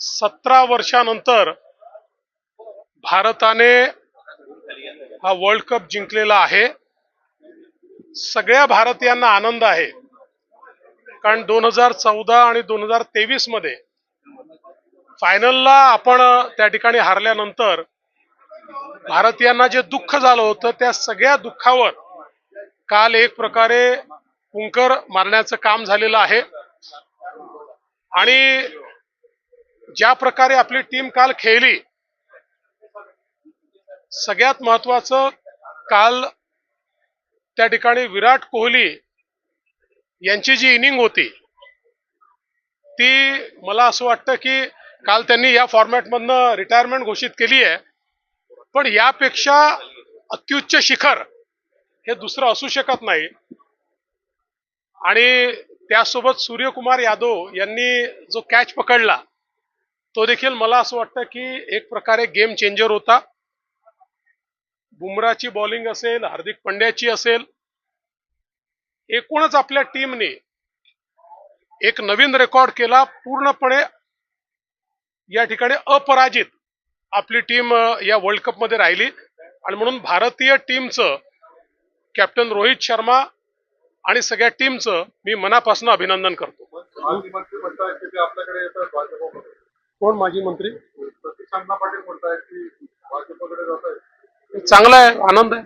सतरा वर्षानंतर भारताने हा वर्ल्ड कप जिंकलेला आहे. सगळ्या भारतीयांना आनंद आहे. कारण दोन हजार चौदा आणि दोन हजार तेवीसमध्ये फायनलला आपण त्या ठिकाणी हारल्यानंतर भारतीयांना जे दुःख झालं होतं त्या सगळ्या दुःखावर काल एक प्रकारे कुंकर मारण्याचं काम झालेलं आहे. आणि ज्या प्रकारे आपली टीम काल खेळली सगळ्यात महत्वाचं काल त्या ठिकाणी विराट कोहली यांची जी इनिंग होती ती मला असं वाटतं की काल त्यांनी या फॉर्मॅटमधनं रिटायरमेंट घोषित केली आहे. पण यापेक्षा अत्युच्च शिखर हे दुसरं असू शकत नाही. आणि त्यासोबत सूर्यकुमार यादव यांनी जो कॅच पकडला तो देखील मला असं वाटतं की एक प्रकारे गेम चेंजर होता. बुमराची बॉलिंग असेल हार्दिक पंड्याची असेल एकूणच आपल्या टीमने एक नवीन रेकॉर्ड केला पूर्णपणे या ठिकाणी अपराजित आपली टीम या वर्ल्ड कपमध्ये राहिली. आणि म्हणून भारतीय टीमचं कॅप्टन रोहित शर्मा आणि सगळ्या टीमचं मी मनापासून अभिनंदन करतो माजी मंत्री म्हणतायत की ते आपल्याकडे येतात भाजपकडे कोण माजी मंत्री? चांगला आहे आनंद आहे.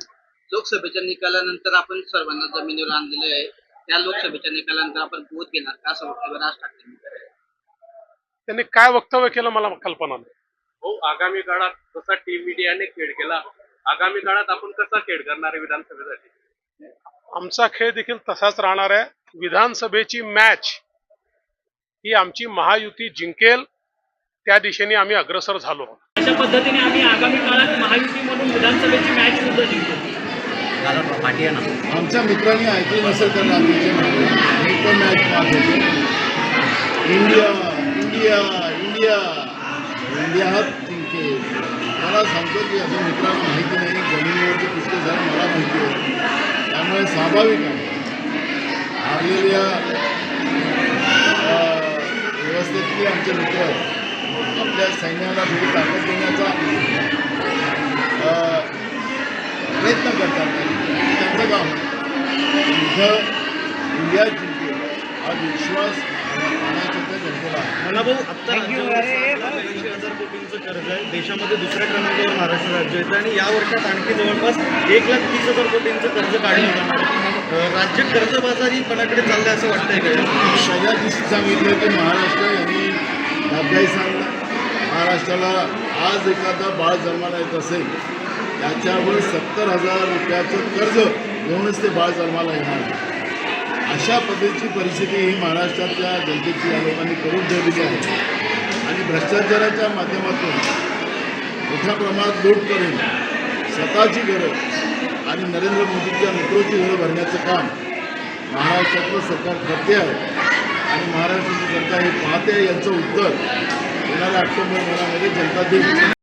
लोकसभेच्या निकालानंतर आपण सर्वांना जमिनीवर आणलेले आहे. त्या लोकसभेच्या निकालानंतर आपण बोध घेणार का? असं वक्तव्य राज ठाकरे त्यांनी काय वक्तव्य केलं मला कल्पना नाही हो आगामी काळात जसा टीम इंडियाने खेळ केला आगामी काळात आपण कसा खेळ करणार आहे विधानसभेसाठी? आमचा खेळ देखील तसाच राहणार आहे. विधानसभेची मॅच ही आमची महायुती जिंकेल. त्या दिशेने आम्ही अग्रसर झालो. अशा पद्धतीने आम्ही आगामी काळात महायुतीमधून विधानसभेची मॅच सुद्धा जिंकू. आमच्या मित्रांनी ऐकलं नसेल तर match India India India. India हा जिंके मला सांगतो की असं मित्रांना माहिती नाही. जमिनीवरती पुस्तक झालं मला माहिती आहे त्यामुळे स्वाभाविक आहे. हारलेल्या व्यवस्थेतले आमचे मित्र आपल्या सैन्याला थोडी ताकद देण्याचा प्रयत्न करतात. त्यांचं काम. इथं इंडिया जिंकेल. हा विश्वास मला भाऊ आता ऐंशी हजार कोटींचं कर्ज आहे. देशामध्ये दुसऱ्या क्रमांकावर महाराष्ट्र राज्य येतं आणि या वर्षात आणखी जवळपास एक लाख तीस हजार कोटींचं कर्ज काढलं जाणार आहे. अं, राज्य कर्जबाजारीपणाकडे चाललंय असं वाटतंय का? सगळ्या दिवशी सांगितलं की महाराष्ट्र यांनी सांगला महाराष्ट्राला आज एखादा बाळ जन्माला येत असेल त्याच्यावर सत्तर हजार रुपयाचं कर्ज घेऊनच ते बाळ जन्माला येणार अशा पद्धतीची परिस्थिती ही महाराष्ट्रातल्या जनतेची या लोकांनी करून ठेवलेली आहे. आणि भ्रष्टाचाराच्या माध्यमातून मोठ्या प्रमाणात लूट करून स्वतःची घरं आणि नरेंद्र मोदींच्या मेट्रोची घरं भरण्याचं काम महाराष्ट्रातलं सरकार करते आहे. आणि महाराष्ट्राची जनता हे पाहते आहे. यांचं उत्तर येणाऱ्या ऑक्टोबर महिन्यामध्ये जनता देईल.